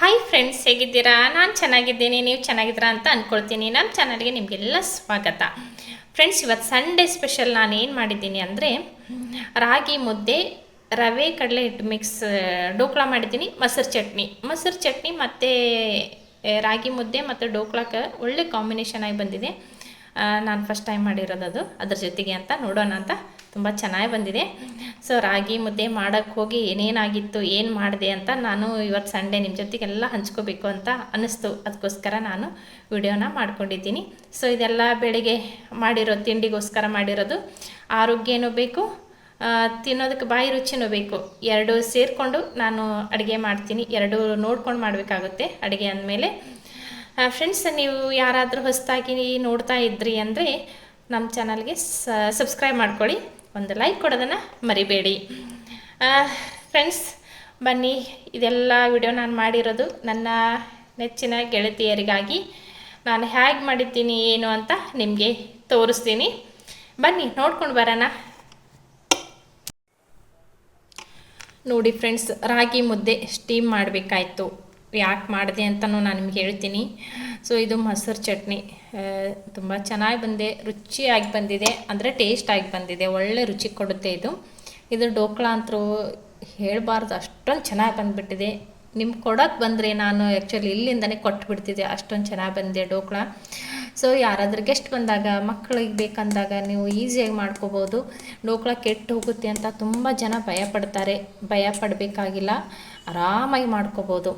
Hi friends ಹೇಗಿದ್ದೀರಾ? ನಾನು ಚೆನ್ನಾಗಿದ್ದೀನಿ, ನೀವು ಚೆನ್ನಾಗಿದ್ದೀರಾ ಅಂತ ಅಂದ್ಕೊಳ್ತೀನಿ ನಮ್ಮ ಚಾನಲ್ಗೆ ನಿಮಗೆಲ್ಲ ಸ್ವಾಗತ. ಫ್ರೆಂಡ್ಸ್ ಇವತ್ತು ಸಂಡೇ ಸ್ಪೆಷಲ್ ನಾನು ಏನು ಮಾಡಿದ್ದೀನಿ ಅಂದರೆ, ರಾಗಿ ಮುದ್ದೆ, ರವೆ ಕಡಲೆ ಹಿಟ್ಟು ಮಿಕ್ಸ್ ಡೋಕ್ಳ ಮಾಡಿದ್ದೀನಿ, ಮೊಸರು ಚಟ್ನಿ. ಮೊಸರು ಚಟ್ನಿ ಮತ್ತು ರಾಗಿ ಮುದ್ದೆ ಮತ್ತು ಡೋಕ್ಳಕ್ಕೆ ಒಳ್ಳೆ ಕಾಂಬಿನೇಷನ್ ಆಗಿ ಬಂದಿದೆ. ನಾನು ಫಸ್ಟ್ ಟೈಮ್ ಮಾಡಿರೋದು ಅದು. ಅದ್ರ ಜೊತೆಗೆ ಅಂತ ನೋಡೋಣ ಅಂತ ತುಂಬ ಚೆನ್ನಾಗಿ ಬಂದಿದೆ. ಸೊ ರಾಗಿ ಮುದ್ದೆ ಮಾಡೋಕ್ಕೆ ಹೋಗಿ ಏನೇನಾಗಿತ್ತು, ಏನು ಮಾಡಿದೆ ಅಂತ ನಾನು ಇವತ್ತು ಸಂಡೇ ನಿಮ್ಮ ಜೊತೆಗೆಲ್ಲ ಹಂಚ್ಕೋಬೇಕು ಅಂತ ಅನ್ನಿಸ್ತು. ಅದಕ್ಕೋಸ್ಕರ ನಾನು ವಿಡಿಯೋನ ಮಾಡ್ಕೊಂಡಿದ್ದೀನಿ. ಸೊ ಇದೆಲ್ಲ ಬೆಳಿಗ್ಗೆ ಮಾಡಿರೋ ತಿಂಡಿಗೋಸ್ಕರ ಮಾಡಿರೋದು. ಆರೋಗ್ಯನೂ ಬೇಕು ತಿನ್ನೋದಕ್ಕೆ ಬಾಯಿ ರುಚಿನೂ ಬೇಕು. ಎರಡು ಸೇರಿಕೊಂಡು ನಾನು ಅಡುಗೆ ಮಾಡ್ತೀನಿ. ಎರಡು ನೋಡ್ಕೊಂಡು ಮಾಡಬೇಕಾಗುತ್ತೆ ಅಡುಗೆ ಅಂದಮೇಲೆ. ಫ್ರೆಂಡ್ಸ್ ನೀವು ಯಾರಾದರೂ ಹೊಸದಾಗಿ ನೋಡ್ತಾ ಇದ್ರಿ ಅಂದರೆ ನಮ್ಮ ಚಾನಲ್ಗೆ ಸಬ್ಸ್ಕ್ರೈಬ್ ಮಾಡ್ಕೊಳ್ಳಿ. ಒಂದು ಲೈಕ್ ಕೊಡೋದನ್ನು ಮರಿಬೇಡಿ. ಫ್ರೆಂಡ್ಸ್ ಬನ್ನಿ, ಇದೆಲ್ಲ ವಿಡಿಯೋ ನಾನು ಮಾಡಿರೋದು ನನ್ನ ನೆಚ್ಚಿನ ಗೆಳತಿಯರಿಗಾಗಿ ನಾನು ಹೇಗೆ ಮಾಡಿದ್ದೀನಿ, ಏನು ಅಂತ ನಿಮಗೆ ತೋರಿಸ್ತೀನಿ. ಬನ್ನಿ, ನೋಡ್ಕೊಂಡು ಬರೋಣ. ನೋಡಿ ಫ್ರೆಂಡ್ಸ್ ರಾಗಿ ಮುದ್ದೆ ಸ್ಟೀಮ್ ಮಾಡಬೇಕಾಯ್ತು. ಯಾಕೆ ಮಾಡಿದೆ ಅಂತಲೂ ನಾನು ನಿಮ್ಗೆ ಹೇಳ್ತೀನಿ. ಸೊ ಇದು ಮೊಸರು ಚಟ್ನಿ. ತುಂಬ ಚೆನ್ನಾಗಿ ಬಂದೆ ರುಚಿಯಾಗಿ ಬಂದಿದೆ, ಅಂದರೆ ಟೇಸ್ಟಾಗಿ ಬಂದಿದೆ, ಒಳ್ಳೆ ರುಚಿ ಕೊಡುತ್ತೆ ಇದು. ಇದು ಡೋಕ್ಳ ಅಂತರೂ ಹೇಳಬಾರ್ದು, ಅಷ್ಟೊಂದು ಚೆನ್ನಾಗಿ ಬಂದುಬಿಟ್ಟಿದೆ. ನಿಮ್ಗೆ ಕೊಡೋಕ್ಕೆ ಬಂದರೆ ನಾನು ಆ್ಯಕ್ಚುಲಿ ಇಲ್ಲಿಂದನೇ ಕೊಟ್ಟು ಬಿಡ್ತಿದ್ದೆ. ಅಷ್ಟೊಂದು ಚೆನ್ನಾಗಿ ಬಂದಿದೆ ಡೋಕ್ಳ. ಸೊ ಯಾರಾದ್ರೂ ಗೆಸ್ಟ್ ಬಂದಾಗ ಮಕ್ಕಳಿಗೆ ಬೇಕಂದಾಗ ನೀವು ಈಸಿಯಾಗಿ ಮಾಡ್ಕೋಬೋದು. ಡೋಕ್ಳ ಕೆಟ್ಟು ಹೋಗುತ್ತೆ ಅಂತ ತುಂಬ ಜನ ಭಯ ಪಡ್ತಾರೆ. ಭಯ ಪಡಬೇಕಾಗಿಲ್ಲ. ಆರಾಮಾಗಿ ಮಾಡ್ಕೋಬೋದು.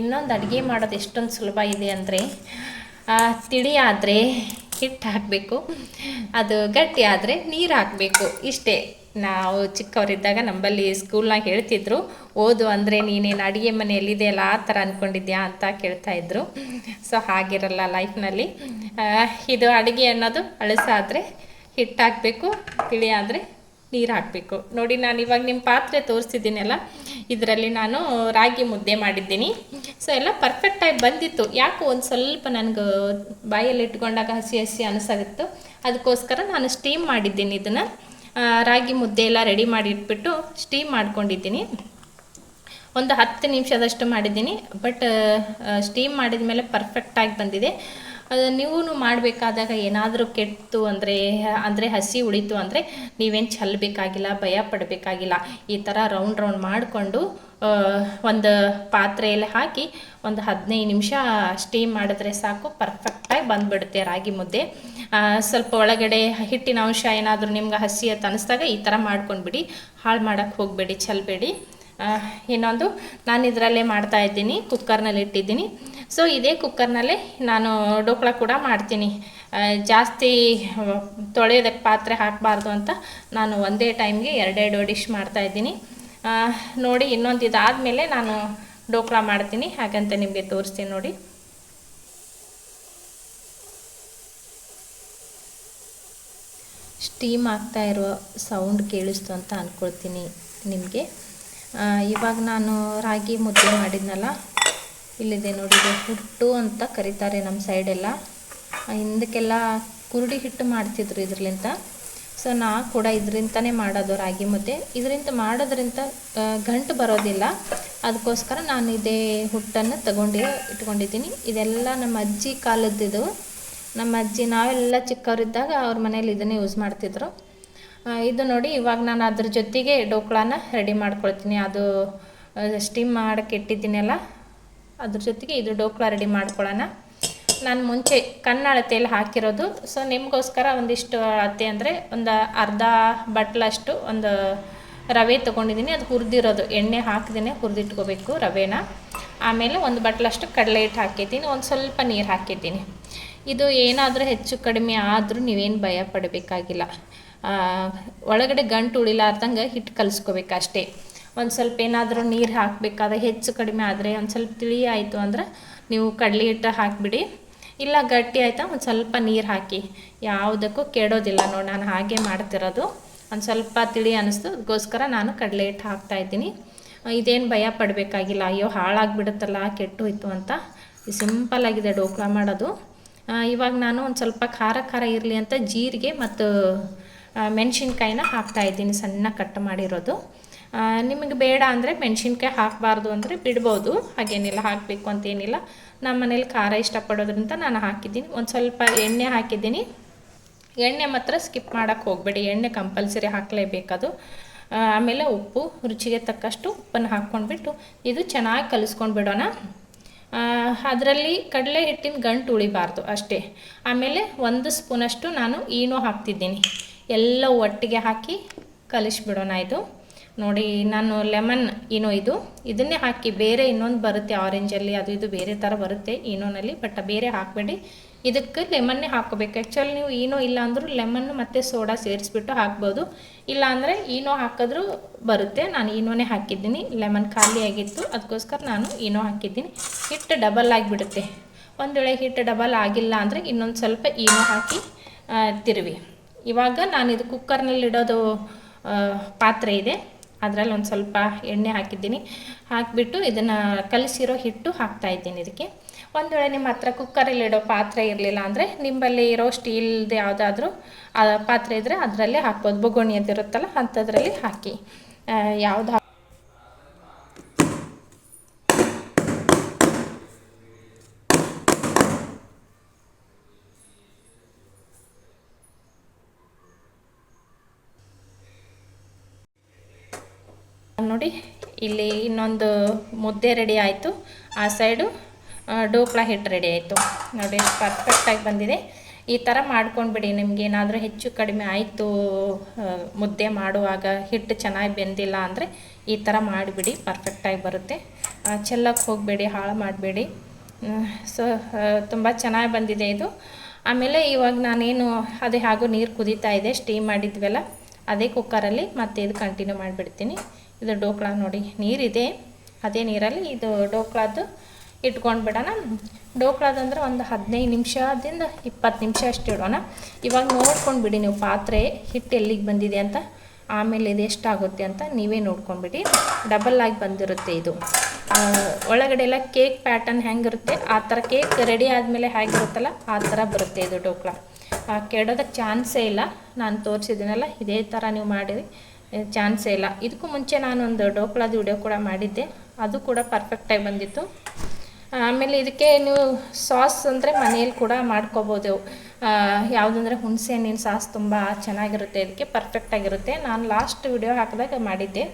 ಇನ್ನೊಂದು ಅಡುಗೆ ಮಾಡೋದು ಎಷ್ಟೊಂದು ಸುಲಭ ಇದೆ ಅಂದರೆ ತಿಳಿ ಆದರೆ ಹಿಟ್ಟು ಹಾಕಬೇಕು. ಅದು ಗಟ್ಟಿ ಆದರೆ ನೀರು ಹಾಕಬೇಕು. ಇಷ್ಟೇ. ನಾವು ಚಿಕ್ಕವರಿದ್ದಾಗ ನಮ್ಮಲ್ಲಿ ಸ್ಕೂಲ್ನಾಗ ಹೇಳ್ತಿದ್ರು, ಓದು ಅಂದರೆ ನೀನೇನು ಅಡುಗೆ ಮನೆಯಲ್ಲಿದೆಯಲ್ಲ ಆ ಥರ ಅಂದ್ಕೊಂಡಿದ್ಯಾ ಅಂತ ಕೇಳ್ತಾ ಇದ್ರು. ಸೊ ಹಾಗಿರಲ್ಲ ಲೈಫ್ನಲ್ಲಿ. ಇದು ಅಡುಗೆ ಅನ್ನೋದು ಅಳಸಾದರೆ ಹಿಟ್ಟಾಕಬೇಕು ತಿಳಿ ಆದರೆ ನೀರು ಹಾಕಬೇಕು ನೋಡಿ, ನಾನು ಇವಾಗ ನಿಮ್ಮ ಪಾತ್ರೆ ತೋರಿಸಿದ್ದೀನಲ್ಲ ಇದರಲ್ಲಿ ನಾನು ರಾಗಿ ಮುದ್ದೆ ಮಾಡಿದ್ದೀನಿ. ಸೊ ಎಲ್ಲ ಪರ್ಫೆಕ್ಟಾಗಿ ಬಂದಿತ್ತು. ಯಾಕೋ ಒಂದು ಸ್ವಲ್ಪ ನನಗೆ ಬಾಯಲ್ಲಿ ಇಟ್ಕೊಂಡಾಗ ಹಸಿ ಹಸಿ ಅನಿಸಾಗಿತ್ತು ಅದಕ್ಕೋಸ್ಕರ ನಾನು ಸ್ಟೀಮ್ ಮಾಡಿದ್ದೀನಿ ಇದನ್ನು. ರಾಗಿ ಮುದ್ದೆ ಎಲ್ಲ ರೆಡಿ ಮಾಡಿ ಇಟ್ಬಿಟ್ಟು ಸ್ಟೀಮ್ ಮಾಡ್ಕೊಂಡಿದ್ದೀನಿ. ಒಂದು ಹತ್ತು ನಿಮಿಷದಷ್ಟು ಮಾಡಿದ್ದೀನಿ ಬಟ್ ಸ್ಟೀಮ್ ಮಾಡಿದ ಮೇಲೆ ಪರ್ಫೆಕ್ಟಾಗಿ ಬಂದಿದೆ. ನೀವು ಮಾಡಬೇಕಾದಾಗ ಏನಾದರೂ ಕೆಟ್ಟು ಅಂದರೆ ಅಂದರೆ ಹಸಿ ಉಳಿತು ಅಂದರೆ ನೀವೇನು ಚಲ್ಲಬೇಕಾಗಿಲ್ಲ ಭಯ ಪಡಬೇಕಾಗಿಲ್ಲ. ಈ ಥರ ರೌಂಡ್ ರೌಂಡ್ ಮಾಡಿಕೊಂಡು ಒಂದು ಪಾತ್ರೆಯಲ್ಲಿ ಹಾಕಿ ಒಂದು ಹದಿನೈದು ನಿಮಿಷ ಸ್ಟೀಮ್ ಮಾಡಿದ್ರೆ ಸಾಕು ಪರ್ಫೆಕ್ಟಾಗಿ ಬಂದುಬಿಡುತ್ತೆ ರಾಗಿ ಮುದ್ದೆ. ಸ್ವಲ್ಪ ಒಳಗಡೆ ಹಿಟ್ಟಿನ ಅಂಶ ಏನಾದರೂ ನಿಮ್ಗೆ ಹಸಿ ಅಂತ ಈ ಥರ ಮಾಡ್ಕೊಂಡ್ಬಿಡಿ. ಹಾಳು ಮಾಡೋಕ್ಕೆ ಹೋಗಬೇಡಿ ಚೆಲ್ಲಬೇಡಿ ಇನ್ನೊಂದು ನಾನು ಇದರಲ್ಲೇ ಮಾಡ್ತಾ ಇದ್ದೀನಿ ಕುಕ್ಕರ್ನಲ್ಲಿ ಇಟ್ಟಿದ್ದೀನಿ. ಸೊ ಇದೇ ಕುಕ್ಕರ್ನಲ್ಲೇ ನಾನು ಡೋಕ್ಳ ಕೂಡ ಮಾಡ್ತೀನಿ. ಜಾಸ್ತಿ ತೊಳೆಯೋದಕ್ಕೆ ಪಾತ್ರೆ ಹಾಕಬಾರ್ದು ಅಂತ ನಾನು ಒಂದೇ ಟೈಮ್ಗೆ ಎರಡೆರಡು ಡಿಶ್ ಮಾಡ್ತಾ ಇದ್ದೀನಿ. ನೋಡಿ ಇನ್ನೊಂದು ಇದಾದ ಮೇಲೆ ನಾನು ಡೋಕ್ಳ ಮಾಡ್ತೀನಿ. ಹಾಗಂತ ನಿಮಗೆ ತೋರಿಸ್ತೀನಿ ನೋಡಿ. ಸ್ಟೀಮ್ ಆಗ್ತಾ ಇರೋ ಸೌಂಡ್ ಕೇಳಿಸ್ತು ಅಂತ ಅಂದ್ಕೊಳ್ತೀನಿ ನಿಮಗೆ. ಇವಾಗ ನಾನು ರಾಗಿ ಮುದ್ದೆ ಮಾಡಿದ್ನಲ್ಲ, ಇಲ್ಲಿದೆ ನೋಡಿ ಹುಟ್ಟು ಅಂತ ಕರೀತಾರೆ ನಮ್ಮ ಸೈಡೆಲ್ಲ ಹಿಂದಕ್ಕೆಲ್ಲ ಕುರುಡಿ ಹಿಟ್ಟು ಮಾಡ್ತಿದ್ರು ಇದ್ರಲಿಂತ ಸೊ ನಾ ಕೂಡ ಇದರಿಂದನೇ ಮಾಡೋದು ರಾಗಿ ಮುದ್ದೆ. ಇದರಿಂದ ಮಾಡೋದ್ರಿಂದ ಗಂಟು ಬರೋದಿಲ್ಲ. ಅದಕ್ಕೋಸ್ಕರ ನಾನು ಇದೇ ಹುಟ್ಟನ್ನು ತಗೊಂಡು, ಇಟ್ಕೊಂಡಿದ್ದೀನಿ. ಇದೆಲ್ಲ ನಮ್ಮ ಅಜ್ಜಿ ಕಾಲದ್ದಿದು. ನಮ್ಮ ಅಜ್ಜಿ ನಾವೆಲ್ಲ ಚಿಕ್ಕವರಿದ್ದಾಗ ಅವ್ರ ಮನೇಲಿ ಇದನ್ನೇ ಯೂಸ್ ಮಾಡ್ತಿದ್ರು. ಇದು ನೋಡಿ, ಇವಾಗ ನಾನು ಅದ್ರ ಜೊತೆಗೆ ಡೋಕ್ಳಾನ ರೆಡಿ ಮಾಡ್ಕೊಳ್ತೀನಿ. ಅದು ಸ್ಟೀಮ್ ಮಾಡಕ್ಕೆ ಇಟ್ಟಿದ್ದೀನಲ್ಲ, ಅದ್ರ ಜೊತೆಗೆ ಇದು ಡೋಕ್ಳ ರೆಡಿ ಮಾಡ್ಕೊಳ್ಳೋಣ. ನಾನು ಮುಂಚೆ ಕಣ್ಣಳತೆಯಲ್ಲಿ ಹಾಕಿರೋದು. ಸೊ ನಿಮಗೋಸ್ಕರ ಒಂದಿಷ್ಟು ಅಳತೆ ಅಂದರೆ ಒಂದು ಅರ್ಧ ಬಟ್ಲಷ್ಟು ಒಂದು ರವೆ ತೊಗೊಂಡಿದ್ದೀನಿ. ಅದು ಹುರಿದಿರೋದು. ಎಣ್ಣೆ ಹಾಕಿದೇ ಹುರಿದಿಟ್ಕೋಬೇಕು ರವೆನ. ಆಮೇಲೆ ಒಂದು ಬಟ್ಲಷ್ಟು ಕಡಲೆ ಹಿಟ್ಟು ಹಾಕಿದ್ದೀನಿ. ಒಂದು ಸ್ವಲ್ಪ ನೀರು ಹಾಕಿದ್ದೀನಿ. ಇದು ಏನಾದರೂ ಹೆಚ್ಚು ಕಡಿಮೆ ಆದರೂ ನೀವೇನು ಭಯ ಪಡಬೇಕಾಗಿಲ್ಲ. ಒಳಗಡೆ ಗಂಟು ಉಳಿಲಾರ್ದಂಗೆ ಹಿಟ್ಟು ಕಲಿಸ್ಕೋಬೇಕು ಅಷ್ಟೇ. ಒಂದು ಸ್ವಲ್ಪ ಏನಾದರೂ ನೀರು ಹಾಕಬೇಕಾದ್ರೆ ಹೆಚ್ಚು ಕಡಿಮೆ ಆದರೆ ಒಂದು ಸ್ವಲ್ಪ ತಿಳಿ ಆಯಿತು ಅಂದ್ರೆ ನೀವು ಕಡಲೆ ಹಿಟ್ಟು ಹಾಕಿಬಿಡಿ. ಇಲ್ಲ ಗಟ್ಟಿ ಆಯಿತಾ ಒಂದು ಸ್ವಲ್ಪ ನೀರು ಹಾಕಿ. ಯಾವುದಕ್ಕೂ ಕೆಡೋದಿಲ್ಲ ನೋಡಿ ನಾನು ಹಾಗೆ ಮಾಡ್ತಿರೋದು. ಒಂದು ಸ್ವಲ್ಪ ತಿಳಿ ಅನ್ನಿಸ್ತು ಅದಕ್ಕೋಸ್ಕರ ನಾನು ಕಡಲೆ ಹಿಟ್ಟು ಹಾಕ್ತಾ ಇದ್ದೀನಿ. ಇದೇನು ಭಯ ಪಡಬೇಕಾಗಿಲ್ಲ. ಅಯ್ಯೋ ಹಾಳಾಗಿಬಿಡುತ್ತಲ್ಲ ಕೆಟ್ಟು ಹೋಯ್ತು ಅಂತ ಸಿಂಪಲ್ ಆಗಿದೆ ಡೋಕ್ಲಾ ಮಾಡೋದು. ಇವಾಗ ನಾನು ಒಂದು ಸ್ವಲ್ಪ ಖಾರ ಖಾರ ಇರಲಿ ಅಂತ ಜೀರಿಗೆ ಮತ್ತು ಮೆಣಸಿನ್ಕಾಯಿನ ಹಾಕ್ತಾ ಇದ್ದೀನಿ, ಸಣ್ಣ ಕಟ್ ಮಾಡಿರೋದು. ನಿಮಗೆ ಬೇಡ ಅಂದರೆ ಮೆಣಸಿನ್ಕಾಯಿ ಹಾಕಬಾರ್ದು ಅಂದರೆ ಬಿಡ್ಬೋದು, ಹಾಗೇನಿಲ್ಲ, ಹಾಕಬೇಕು ಅಂತೇನಿಲ್ಲ ನಮ್ಮ ಮನೇಲಿ ಖಾರ ಇಷ್ಟಪಡೋದ್ರಿಂದ ನಾನು ಹಾಕಿದ್ದೀನಿ. ಒಂದು ಸ್ವಲ್ಪ ಎಣ್ಣೆ ಹಾಕಿದ್ದೀನಿ. ಎಣ್ಣೆ ಮಾತ್ರ ಸ್ಕಿಪ್ ಮಾಡೋಕ್ಕೆ ಹೋಗಬೇಡಿ, ಎಣ್ಣೆ ಕಂಪಲ್ಸರಿ ಹಾಕಲೇಬೇಕದು. ಆಮೇಲೆ ಉಪ್ಪು, ರುಚಿಗೆ ತಕ್ಕಷ್ಟು ಉಪ್ಪನ್ನು ಹಾಕ್ಕೊಂಡ್ಬಿಟ್ಟು ಇದು ಚೆನ್ನಾಗಿ ಕಲಿಸ್ಕೊಂಡು ಬಿಡೋಣ. ಅದರಲ್ಲಿ ಕಡಲೆ ಹಿಟ್ಟಿನ ಗಂಟು ಉಳಿಬಾರ್ದು ಅಷ್ಟೇ. ಆಮೇಲೆ ಒಂದು ಸ್ಪೂನಷ್ಟು ನಾನು ಈನೋ ಹಾಕ್ತಿದ್ದೀನಿ. ಎಲ್ಲ ಒಟ್ಟಿಗೆ ಹಾಕಿ ಕಲಿಸ್ಬಿಡೋಣ ಇದು. ನೋಡಿ, ನಾನು ಲೆಮನ್ ಏನೋ ಇದು. ಇದನ್ನೇ ಹಾಕಿ ಬೇರೆ ಇನ್ನೊಂದು ಬರುತ್ತೆ ಆರೆಂಜಲ್ಲಿ, ಅದು ಇದು ಬೇರೆ ಥರ ಬರುತ್ತೆ ಈನೋನಲ್ಲಿ ಬಟ್ ಬೇರೆ ಹಾಕಬೇಡಿ. ಇದಕ್ಕೆ ಲೆಮನ್ನೇ ಹಾಕೋಬೇಕು ಆ್ಯಕ್ಚುಲಿ ನೀವು ಏನೋ ಇಲ್ಲ ಅಂದರೂ ಲೆಮನ್ ಮತ್ತು ಸೋಡಾ ಸೇರಿಸ್ಬಿಟ್ಟು ಹಾಕ್ಬೋದು. ಇಲ್ಲ ಅಂದರೆ ಈನೋ ಹಾಕಿದ್ರೂ ಬರುತ್ತೆ. ನಾನು ಈನೋನೇ ಹಾಕಿದ್ದೀನಿ. ಲೆಮನ್ ಖಾಲಿ ಆಗಿತ್ತು. ಅದಕ್ಕೋಸ್ಕರ ನಾನು ಈನೋ ಹಾಕಿದ್ದೀನಿ. ಹಿಟ್ಟು ಡಬಲ್ ಆಗಿಬಿಡುತ್ತೆ. ಒಂದು ವೇಳೆ ಹಿಟ್ಟು ಡಬಲ್ ಆಗಿಲ್ಲ ಅಂದರೆ ಇನ್ನೊಂದು ಸ್ವಲ್ಪ ಈನೋ ಹಾಕಿ ತಿರುವಿ. ಇವಾಗ ನಾನು ಇದು ಕುಕ್ಕರ್ನಲ್ಲಿ ಇಡೋದು ಪಾತ್ರೆ ಇದೆ. ಅದರಲ್ಲಿ ಒಂದು ಸ್ವಲ್ಪ ಎಣ್ಣೆ ಹಾಕಿದ್ದೀನಿ. ಹಾಕಿಬಿಟ್ಟು ಇದನ್ನು ಕಲಸಿರೋ ಹಿಟ್ಟು ಹಾಕ್ತಾ ಇದ್ದೀನಿ ಇದಕ್ಕೆ. ಒಂದು ವೇಳೆ ನಿಮ್ಮ ಹತ್ರ ಕುಕ್ಕರಲ್ಲಿ ಇಡೋ ಪಾತ್ರೆ ಇರಲಿಲ್ಲ ಅಂದರೆ ನಿಂಬಲ್ಲಿ ಇರೋ ಸ್ಟೀಲ್ದು ಯಾವುದಾದ್ರೂ ಪಾತ್ರೆ ಇದ್ದರೆ ಅದರಲ್ಲೇ ಹಾಕ್ಬೋದು. ಬೊಗೋಣಿ ಅಂತ ಇರುತ್ತಲ್ಲ ಅಂಥದ್ರಲ್ಲಿ ಹಾಕಿ. ಯಾವ್ದು ನೋಡಿ ಇಲ್ಲಿ ಇನ್ನೊಂದು ಮುದ್ದೆ ರೆಡಿ ಆಯಿತು. ಆ ಸೈಡು ಡೋಕ್ಲಾ ಹಿಟ್ಟು ರೆಡಿ ಆಯಿತು. ನೋಡಿ ಪರ್ಫೆಕ್ಟಾಗಿ ಬಂದಿದೆ. ಈ ಥರ ಮಾಡ್ಕೊಂಡ್ಬಿಡಿ. ನಿಮ್ಗೆ ಏನಾದರೂ ಹೆಚ್ಚು ಕಡಿಮೆ ಆಯಿತು ಮುದ್ದೆ ಮಾಡುವಾಗ ಹಿಟ್ಟು ಚೆನ್ನಾಗಿ ಬೆಂದಿಲ್ಲ ಅಂದರೆ ಈ ಥರ ಮಾಡಿಬಿಡಿ. ಪರ್ಫೆಕ್ಟಾಗಿ ಬರುತ್ತೆ. ಚೆಲ್ಲಕ್ಕೆ ಹೋಗಬೇಡಿ, ಹಾಳು ಮಾಡಬೇಡಿ. ಸೊ ತುಂಬ ಚೆನ್ನಾಗಿ ಬಂದಿದೆ ಇದು. ಆಮೇಲೆ ಇವಾಗ ನಾನೇನು, ಅದೇ ಹಾಗೂ ನೀರು ಕುದೀತಾ ಇದೆ. ಸ್ಟೀಮ್ ಮಾಡಿದ್ವಲ್ಲ, ಅದೇ ಕುಕ್ಕರಲ್ಲಿ ಮತ್ತೆ ಇದು ಕಂಟಿನ್ಯೂ ಮಾಡಿಬಿಡ್ತೀನಿ. ಇದು ಡೋಕ್ಳ ನೋಡಿ, ನೀರಿದೆ. ಅದೇ ನೀರಲ್ಲಿ ಇದು ಡೋಕ್ಳದ್ದು ಇಟ್ಕೊಂಡು ಬಿಡೋಣ. ಡೋಕ್ಳದಂದ್ರೆ ಒಂದು ಹದಿನೈದು ನಿಮಿಷದಿಂದ ಇಪ್ಪತ್ತು ನಿಮಿಷ ಅಷ್ಟು ಇಡೋಣ. ಇವಾಗ ನೋಡ್ಕೊಂಡು ಬಿಡಿ ನೀವು ಪಾತ್ರೆ ಹಿಟ್ಟು ಎಲ್ಲಿಗೆ ಬಂದಿದೆ ಅಂತ. ಆಮೇಲೆ ಇದು ಎಷ್ಟಾಗುತ್ತೆ ಅಂತ ನೀವೇ ನೋಡ್ಕೊಂಡ್ಬಿಡಿ ಡಬಲ್ ಆಗಿ ಬಂದಿರುತ್ತೆ ಇದು. ಒಳಗಡೆ ಎಲ್ಲ ಕೇಕ್ ಪ್ಯಾಟರ್ನ್ ಹೆಂಗಿರುತ್ತೆ? ಆ ಥರ ಕೇಕ್ ರೆಡಿ ಆದಮೇಲೆ ಹೇಗಿರುತ್ತಲ್ಲ, ಆ ಥರ ಬರುತ್ತೆ ಇದು ಡೋಕ್ಳ. ಕೆಡೋದಕ್ಕೆ ಚಾನ್ಸೇ ಇಲ್ಲ. ನಾನು ತೋರಿಸಿದ್ದೀನಲ್ಲ, ಇದೇ ಥರ ನೀವು ಮಾಡಿರಿ. ಚಾನ್ಸೇ ಇಲ್ಲ. ಇದಕ್ಕೂ ಮುಂಚೆ ನಾನೊಂದು ಡೋಕ್ಲಾದ ವಿಡಿಯೋ ಕೂಡ ಮಾಡಿದ್ದೆ. ಅದು ಕೂಡ ಪರ್ಫೆಕ್ಟಾಗಿ ಬಂದಿತ್ತು. ಆಮೇಲೆ ಇದಕ್ಕೆ ನೀವು ಸಾಸ್ ಅಂದರೆ ಮನೆಯಲ್ಲಿ ಕೂಡ ಮಾಡ್ಕೋಬೋದು. ಯಾವುದಂದ್ರೆ ಹುಣಸೆ ಹಣ್ಣಿನ ಸಾಸ್ ತುಂಬ ಚೆನ್ನಾಗಿರುತ್ತೆ. ಇದಕ್ಕೆ ಪರ್ಫೆಕ್ಟಾಗಿರುತ್ತೆ ನಾನು ಲಾಸ್ಟ್ ವಿಡಿಯೋ ಹಾಕಿದಾಗ ಮಾಡಿದ್ದೆ.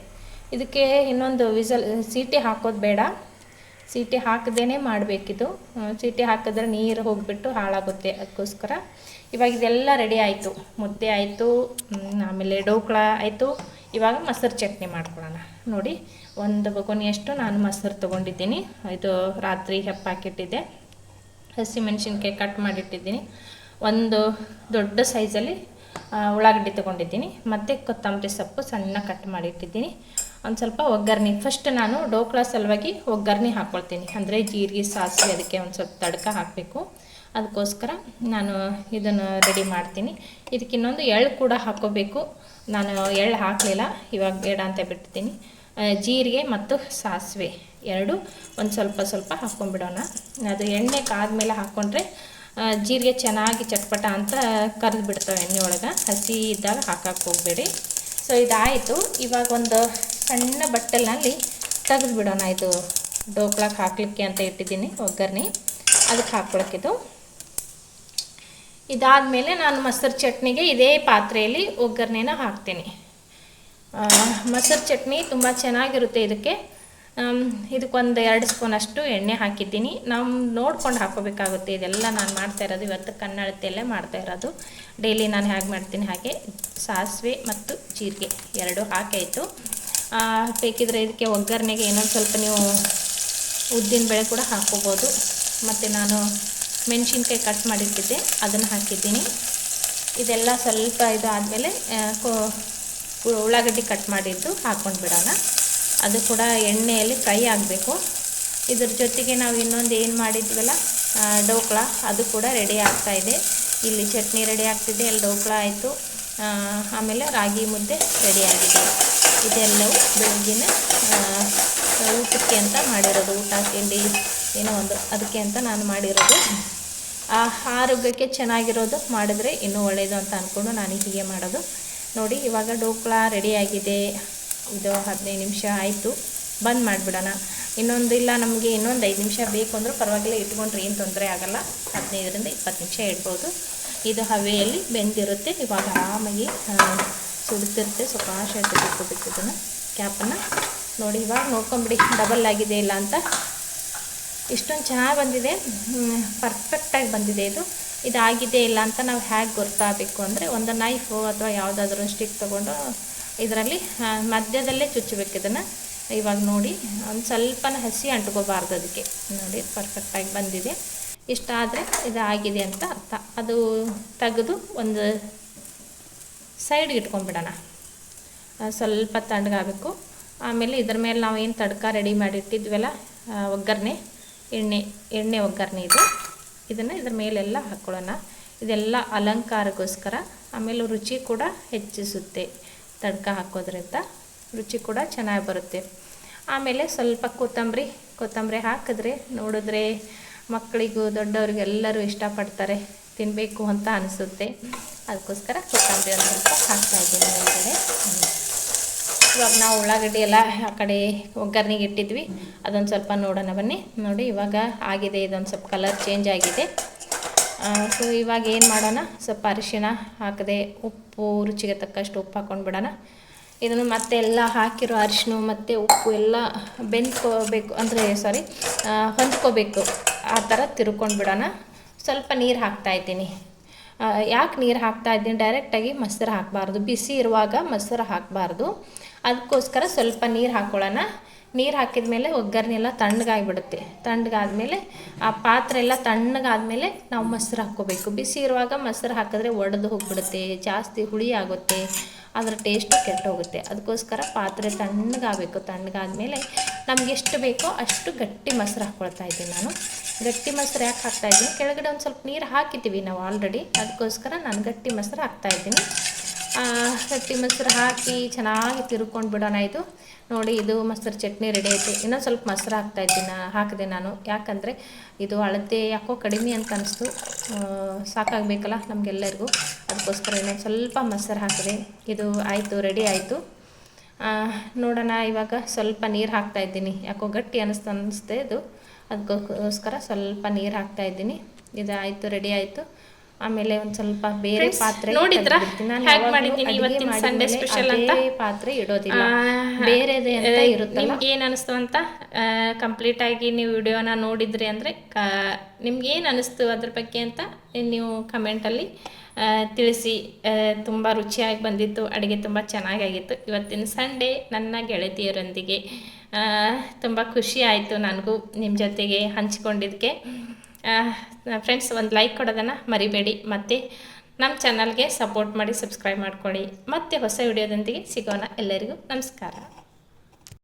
ಇದಕ್ಕೆ ಇನ್ನೊಂದು ವಿಸಲ್, ಸೀಟಿ ಹಾಕೋದು ಬೇಡ. ಸೀಟಿ ಹಾಕದೇನೆ ಮಾಡಬೇಕಿದು. ಸೀಟಿ ಹಾಕಿದ್ರೆ ನೀರು ಹೋಗಿಬಿಟ್ಟು ಹಾಳಾಗುತ್ತೆ ಅದಕ್ಕೋಸ್ಕರ. ಇವಾಗ ಇದೆಲ್ಲ ರೆಡಿ ಆಯಿತು. ಮುದ್ದೆ ಆಯಿತು ಆಮೇಲೆ ಡೋಕ್ಳ ಆಯಿತು. ಇವಾಗ ಮೊಸರು ಚಟ್ನಿ ಮಾಡ್ಕೊಳ್ಳೋಣ ನೋಡಿ, ಒಂದು ಬಗೋನಿಯಷ್ಟು ನಾನು ಮೊಸರು ತೊಗೊಂಡಿದ್ದೀನಿ. ಇದು ರಾತ್ರಿ ಹೆಪ್ಪಾಕಿಟ್ಟಿದ್ದೆ ಹಸಿಮೆಣ್ಸಿನ್ಕಾಯಿ ಕಟ್ ಮಾಡಿಟ್ಟಿದ್ದೀನಿ. ಒಂದು ದೊಡ್ಡ ಸೈಜಲ್ಲಿ ಉಳ್ಳಾಗಡ್ಡಿ ತೊಗೊಂಡಿದ್ದೀನಿ. ಮತ್ತು ಕೊತ್ತಂಬರಿ ಸೊಪ್ಪು ಸಣ್ಣ ಕಟ್ ಮಾಡಿಟ್ಟಿದ್ದೀನಿ. ಒಂದು ಸ್ವಲ್ಪ ಒಗ್ಗರಣೆ. ಫಸ್ಟ್ ನಾನು ಡೋಕ್ಲಾ ಸಲುವಾಗಿ ಒಗ್ಗರಣೆ ಹಾಕ್ಕೊಳ್ತೀನಿ ಅಂದರೆ ಜೀರಿಗೆ, ಸಾಸಿವೆ, ಅದಕ್ಕೆ ಒಂದು ಸ್ವಲ್ಪ ತಡ್ಕ ಹಾಕಬೇಕು. ಅದಕ್ಕೋಸ್ಕರ ನಾನು ಇದನ್ನು ರೆಡಿ ಮಾಡ್ತೀನಿ. ಇದಕ್ಕೆ ಇನ್ನೊಂದು ಎಳ್ಳು ಕೂಡ ಹಾಕ್ಕೋಬೇಕು ನಾನು ಎಳ್ಳು ಹಾಕಲಿಲ್ಲ, ಇವಾಗ ಬೇಡ ಅಂತ ಬಿಟ್ಟಿದ್ದೀನಿ. ಜೀರಿಗೆ ಮತ್ತು ಸಾಸಿವೆ ಎರಡು ಒಂದು ಸ್ವಲ್ಪ ಸ್ವಲ್ಪ ಹಾಕ್ಕೊಂಡ್ಬಿಡೋಣ ಅದು ಎಣ್ಣೆ ಕಾದ್ಮೇಲೆ ಹಾಕ್ಕೊಂಡ್ರೆ ಜೀರಿಗೆ ಚೆನ್ನಾಗಿ ಚಟ್ಪಟ ಅಂತ ಕರೆದು ಬಿಡ್ತಾವೆ ಎಣ್ಣೆ ಒಳಗೆ. ಹಸಿ ಇದ್ದಾಗ ಹಾಕಕ್ಕೆ ಹೋಗಬೇಡಿ. ಸೊ ಇದಾಯಿತು. ಇವಾಗ ಒಂದು ಸಣ್ಣ ಬಟ್ಟಲಿನಲ್ಲಿ ತೆಗೆದು ಬಿಡೋಣ. ಇದು ಡೋಕ್ಲಾಕ್ ಹಾಕಲಿಕ್ಕೆ ಅಂತ ಇಟ್ಟಿದ್ದೀನಿ ಒಗ್ಗರಣೆ. ಅದಕ್ಕೆ ಹಾಕ್ಕೊಳಕ್ಕಿದು ಇದಾದಮೇಲೆ ನಾನು ಮೊಸರು ಚಟ್ನಿಗೆ ಇದೇ ಪಾತ್ರೆಯಲ್ಲಿ ಒಗ್ಗರಣೆನ ಹಾಕ್ತೀನಿ. ಮೊಸರು ಚಟ್ನಿ ತುಂಬ ಚೆನ್ನಾಗಿರುತ್ತೆ ಇದಕ್ಕೆ. ಇದಕ್ಕೊಂದು ಎರಡು ಸ್ಪೂನಷ್ಟು ಎಣ್ಣೆ ಹಾಕಿದ್ದೀನಿ. ನಾವು ನೋಡ್ಕೊಂಡು ಹಾಕೋಬೇಕಾಗುತ್ತೆ ಇದೆಲ್ಲ ನಾನು ಮಾಡ್ತಾ ಇರೋದು. ಇವತ್ತು ಕನ್ನಡತೆಯಲ್ಲೇ ಮಾಡ್ತಾ ಇರೋದು. ಡೈಲಿ ನಾನು ಹೇಗೆ ಮಾಡ್ತೀನಿ ಹಾಗೆ. ಸಾಸಿವೆ ಮತ್ತು ಜೀರಿಗೆ. ಎರಡು ಹಾಕಾಯಿತು. ಬೇಕಿದ್ರೆ ಇದಕ್ಕೆ ಒಗ್ಗರಣೆಗೆ ಇನ್ನೊಂದು ಸ್ವಲ್ಪ ನೀವು ಉದ್ದಿನ ಬೇಳೆ ಕೂಡ ಹಾಕ್ಕೋಬೋದು. ಮತ್ತು ನಾನು ಮೆಣಸಿನ್ಕಾಯಿ ಕಟ್ ಮಾಡಿಟ್ಟಿದ್ದೆ ಅದನ್ನು ಹಾಕಿದ್ದೀನಿ. ಇದೆಲ್ಲ ಸ್ವಲ್ಪ ಇದು ಆದಮೇಲೆ ಉಳ್ಳಾಗಡ್ಡಿ ಕಟ್ ಮಾಡಿದ್ದು ಹಾಕ್ಕೊಂಡು ಬಿಡೋಣ. ಅದು ಕೂಡ ಎಣ್ಣೆಯಲ್ಲಿ ಫ್ರೈ ಆಗಬೇಕು. ಇದ್ರ ಜೊತೆಗೆ ನಾವು ಇನ್ನೊಂದು ಏನು ಮಾಡಿದ್ವಲ್ಲ ಡೋಕ್ಳ, ಅದು ಕೂಡ ರೆಡಿ ಆಗ್ತಾ ಇದೆ. ಇಲ್ಲಿ ಚಟ್ನಿ ರೆಡಿ ಆಗ್ತಿದೆ, ಅಲ್ಲಿ ಡೋಕ್ಳ ಆಯಿತು. ಆಮೇಲೆ ರಾಗಿ ಮುದ್ದೆ ರೆಡಿ ಆಗಿದೆ. ಇದೆಲ್ಲವೂ ಬೆಳಗ್ಗಿನ ಊಟಕ್ಕೆ ಅಂತ ಮಾಡಿರೋದು. ಊಟ, ತಿಂಡಿ, ಏನೋ ಒಂದು ಅದಕ್ಕೆ ಅಂತ ನಾನು ಮಾಡಿರೋದು. ಆ ಆರೋಗ್ಯಕ್ಕೆ ಚೆನ್ನಾಗಿರೋದು ಮಾಡಿದ್ರೆ ಇನ್ನೂ ಒಳ್ಳೆಯದು ಅಂತ ಅಂದ್ಕೊಂಡು ನಾನು ಹೀಗೆ ಮಾಡೋದು. ನೋಡಿ, ಇವಾಗ ಡೋಕ್ಳ ರೆಡಿಯಾಗಿದೆ ಇದು ಹದಿನೈದು ನಿಮಿಷ ಆಯಿತು. ಬಂದ್ ಮಾಡಿಬಿಡೋಣ. ಇನ್ನೊಂದು ಇಲ್ಲ, ನಮಗೆ ಇನ್ನೊಂದು ಐದು ನಿಮಿಷ ಬೇಕು ಅಂದರೂ ಪರವಾಗಿಲ್ಲ, ಇಟ್ಕೊಂಡ್ರೆ ಏನು ತೊಂದರೆ ಆಗಲ್ಲ. ಹದಿನೈದರಿಂದ ಇಪ್ಪತ್ತು ನಿಮಿಷ ಇಡ್ಬೋದು. ಇದು ಹವೆಯಲ್ಲಿ ಬೆಂದಿರುತ್ತೆ. ಇವಾಗ ಆರಾಮಾಗಿ ಸುಡುತ್ತಿರುತ್ತೆ ಸ್ವಲ್ಪ ಆಶೆ ಬಿಟ್ಕೋಬೇಕು ಇದನ್ನು ಕ್ಯಾಪನ್ನು. ನೋಡಿ, ಇವಾಗ ನೋಡ್ಕೊಂಬಿಡಿ ಡಬಲ್ ಆಗಿದೆ ಇಲ್ಲ ಅಂತ. ಇಷ್ಟೊಂದು ಚೆನ್ನಾಗಿ ಬಂದಿದೆ. ಪರ್ಫೆಕ್ಟಾಗಿ ಬಂದಿದೆ ಇದು. ಇದಾಗಿದೆ ಇಲ್ಲ ಅಂತ ನಾವು ಹೇಗೆ ಗೊತ್ತಾಗಬೇಕು ಅಂದರೆ, ಒಂದು ನೈಫು ಅಥವಾ ಯಾವುದಾದ್ರೂ ಸ್ಟಿಕ್ ತೊಗೊಂಡು ಇದರಲ್ಲಿ ಮಧ್ಯದಲ್ಲೇ ಚುಚ್ಚಬೇಕು ಇದನ್ನು. ಇವಾಗ ನೋಡಿ, ಒಂದು ಸ್ವಲ್ಪನ ಹಸಿ ಅಂಟ್ಕೋಬಾರ್ದು ಅದಕ್ಕೆ. ನೋಡಿ ಪರ್ಫೆಕ್ಟಾಗಿ ಬಂದಿದೆ. ಇಷ್ಟಾದರೆ ಇದಾಗಿದೆ ಅಂತ ಅರ್ಥ. ಅದು ತೆಗೆದು ಒಂದು ಸೈಡ್ಗೆ ಇಟ್ಕೊಂಡ್ಬಿಡೋಣ. ಸ್ವಲ್ಪ ತಣ್ಣಗಾಗಬೇಕು. ಆಮೇಲೆ ಇದ್ರ ಮೇಲೆ ನಾವು ಏನು ತಡ್ಕ ರೆಡಿ ಮಾಡಿ ಇಟ್ಟಿದ್ವಲ್ಲ ಆ, ಒಗ್ಗರಣೆ ಎಣ್ಣೆ ಎಣ್ಣೆ ಒಗ್ಗರಣೆ ಇದು. ಇದನ್ನು ಇದ್ರ ಮೇಲೆಲ್ಲ ಹಾಕ್ಕೊಳ್ಳೋಣ ಇದೆಲ್ಲ ಅಲಂಕಾರಕ್ಕೋಸ್ಕರ ಆಮೇಲೆ ರುಚಿ ಕೂಡ ಹೆಚ್ಚಿಸುತ್ತೆ ತಡ್ಕ ಹಾಕೋದ್ರಿಂದ. ರುಚಿ ಕೂಡ ಚೆನ್ನಾಗಿ ಬರುತ್ತೆ. ಆಮೇಲೆ ಸ್ವಲ್ಪ ಕೊತ್ತಂಬರಿ ಕೊತ್ತಂಬರಿ ಹಾಕಿದ್ರೆ ನೋಡಿದ್ರೆ ಮಕ್ಕಳಿಗೂ ದೊಡ್ಡವ್ರಿಗೆಲ್ಲರೂ ಇಷ್ಟಪಡ್ತಾರೆ. ತಿನ್ನಬೇಕು ಅಂತ ಅನಿಸುತ್ತೆ. ಅದಕ್ಕೋಸ್ಕರ ಕೊತ್ತಂಬರಿ ಒಂದು ಸ್ವಲ್ಪ ಹಾಕ್ತಾ ಇದ್ದೀನಿ ಒಳಗಡೆ ಇವಾಗ ನಾವು ಉಳ್ಳಾಗಡ್ಡಿ ಎಲ್ಲ ಆ ಕಡೆ ಒಗ್ಗರಣೆಗೆ ಇಟ್ಟಿದ್ವಿ. ಅದೊಂದು ಸ್ವಲ್ಪ ನೋಡೋಣ ಬನ್ನಿ. ನೋಡಿ, ಇವಾಗ ಆಗಿದೆ. ಇದೊಂದು ಸ್ವಲ್ಪ ಕಲರ್ ಚೇಂಜ್ ಆಗಿದೆ. ಸೊ, ಇವಾಗ ಏನು ಮಾಡೋಣ? ಸ್ವಲ್ಪ ಅರಿಶಿಣ ಹಾಕದೆ ಉಪ್ಪು, ರುಚಿಗೆ ತಕ್ಕಷ್ಟು ಉಪ್ಪು ಹಾಕ್ಕೊಂಡು ಬಿಡೋಣ ಇದನ್ನು ಮತ್ತೆ ಎಲ್ಲ ಹಾಕಿರೋ ಅರಿಶಿನ ಮತ್ತು ಉಪ್ಪು ಎಲ್ಲ ಬೆಂದ್ಕೋಬೇಕು, ಅಂದರೆ ಸಾರಿ ಹೊಂದ್ಕೋಬೇಕು. ಆ ಥರ ತಿರ್ಕೊಂಡು ಬಿಡೋಣ. ಸ್ವಲ್ಪ ನೀರು ಹಾಕ್ತಾ ಇದ್ದೀನಿ. ಯಾಕೆ ನೀರು ಹಾಕ್ತಾ ಇದ್ದೀನಿ? ಡೈರೆಕ್ಟಾಗಿ ಮೊಸರು ಹಾಕಬಾರ್ದು. ಬಿಸಿ ಇರುವಾಗ ಮೊಸರು ಹಾಕಬಾರ್ದು. ಅದಕ್ಕೋಸ್ಕರ ಸ್ವಲ್ಪ ನೀರು ಹಾಕ್ಕೊಳ್ಳೋಣ ನೀರು ಹಾಕಿದ ಮೇಲೆ ಒಗ್ಗರಣೆ ಎಲ್ಲ ತಣ್ಣಗಾಗಿಬಿಡುತ್ತೆ. ತಣ್ಣಗಾದ್ಮೇಲೆ ಆ ಪಾತ್ರೆ ಎಲ್ಲ ತಣ್ಣಗಾದ್ಮೇಲೆ ನಾವು ಮೊಸರು ಹಾಕ್ಕೋಬೇಕು. ಬಿಸಿ ಇರುವಾಗ ಮೊಸರು ಹಾಕಿದ್ರೆ ಒಡೆದು ಹೋಗಿಬಿಡುತ್ತೆ ಜಾಸ್ತಿ ಹುಳಿ ಆಗುತ್ತೆ ಅದರ ಟೇಸ್ಟು ಕೆಟ್ಟೋಗುತ್ತೆ. ಅದಕ್ಕೋಸ್ಕರ ಪಾತ್ರೆ ತಣ್ಣಗಾಗಬೇಕು. ತಣ್ಣಗಾದ್ಮೇಲೆ ನಮ್ಗೆ ಎಷ್ಟು ಬೇಕೋ ಅಷ್ಟು ಗಟ್ಟಿ ಮೊಸರು ಹಾಕ್ಕೊಳ್ತಾ ಇದ್ದೀನಿ ನಾನು. ಗಟ್ಟಿ ಮೊಸರು ಯಾಕೆ ಹಾಕ್ತಾ ಇದ್ದೀನಿ? ಕೆಳಗಡೆ ಒಂದು ಸ್ವಲ್ಪ ನೀರು ಹಾಕಿದ್ದೀವಿ ನಾವು ಆಲ್ರೆಡಿ ಅದಕ್ಕೋಸ್ಕರ ನಾನು ಗಟ್ಟಿ ಮೊಸರು ಹಾಕ್ತಾ ಇದ್ದೀನಿ. ಆ, ಗಟ್ಟಿ ಮೊಸರು ಹಾಕಿ ಚೆನ್ನಾಗಿ ತಿರ್ಕೊಂಡು ಬಿಡೋಣ ಇದು. ನೋಡಿ ಇದು ಮೊಸರು ಚಟ್ನಿ ರೆಡಿ ಆಯಿತು. ಇನ್ನೊಂದು ಸ್ವಲ್ಪ ಮೊಸರು ಹಾಕ್ತಾ ಇದ್ದೀನಿ ನಾ- ಹಾಕಿದೆ ನಾನು. ಯಾಕಂದರೆ ಇದು ಅಳತೆ ಯಾಕೋ ಕಡಿಮೆ ಅಂತ ಅನಿಸ್ತು. ಸಾಕಾಗಬೇಕಲ್ಲ ನಮಗೆಲ್ಲರಿಗೂ. ಅದಕ್ಕೋಸ್ಕರ ಇನ್ನೊಂದು ಸ್ವಲ್ಪ ಮೊಸರು ಹಾಕಿದೆ. ಇದು ಆಯಿತು ರೆಡಿ ಆಯಿತು. ನೋಡೋಣ, ಇವಾಗ ಸ್ವಲ್ಪ ನೀರು ಹಾಕ್ತಾ ಇದ್ದೀನಿ ಯಾಕೋ ಗಟ್ಟಿ ಅನಿಸ್ತು ಅನಿಸ್ತೆ ಇದು. ಅದಕ್ಕೋಸ್ಕರ ಸ್ವಲ್ಪ ನೀರು ಹಾಕ್ತಾ ಇದ್ದೀನಿ ಇದು ಆಯಿತು ರೆಡಿ ಆಯಿತು. ಆಮೇಲೆ ಒಂದ್ ಸ್ವಲ್ಪ ಬೇರೆ ಪಾತ್ರೆ ಮಾಡಿದ್ಮೇಲೆ Sunday ಅಂತ? ಪಾತ್ರೆ ಇಡೋದಿಲ್ಲ. ಬೇರೆದೇ ಅಂತ ಇರುತ್ತಲ್ಲ? ನಿಮ್ಗೆ ಏನು ಅನಿಸ್ತು ಅಂತ ಕಂಪ್ಲೀಟ್ ಆಗಿ ನೀವು ವಿಡಿಯೋನ ನೋಡಿದ್ರಿ ಅಂದ್ರೆ ನಿಮ್ಗೆ ಏನು ಅನಿಸ್ತು ಅದ್ರ ಬಗ್ಗೆ ಅಂತ ನೀವು ಕಮೆಂಟಲ್ಲಿ ತಿಳಿಸಿ. ತುಂಬ ರುಚಿಯಾಗಿ ಬಂದಿತ್ತು ಅಡುಗೆ ತುಂಬ ಚೆನ್ನಾಗಾಗಿತ್ತು. ಇವತ್ತಿನ ಸಂಡೇ ನನ್ನ ಗೆಳತಿಯರೊಂದಿಗೆ ತುಂಬ ಖುಷಿ ಆಯಿತು ನನಗೂ ನಿಮ್ಮ ಜೊತೆಗೆ ಹಂಚ್ಕೊಂಡಿದ್ದಕ್ಕೆ ಫ್ರೆಂಡ್ಸ್ ಒಂದು ಲೈಕ್ ಕೊಡೋದನ್ನು ಮರಿಬೇಡಿ. ಮತ್ತು ನಮ್ಮ ಚಾನಲ್ಗೆ ಸಪೋರ್ಟ್ ಮಾಡಿ ಸಬ್ಸ್ಕ್ರೈಬ್ ಮಾಡ್ಕೊಳ್ಳಿ. ಮತ್ತೆ ಹೊಸ ವಿಡಿಯೋದೊಂದಿಗೆ ಸಿಗೋಣ ಎಲ್ಲರಿಗೂ. ನಮಸ್ಕಾರ.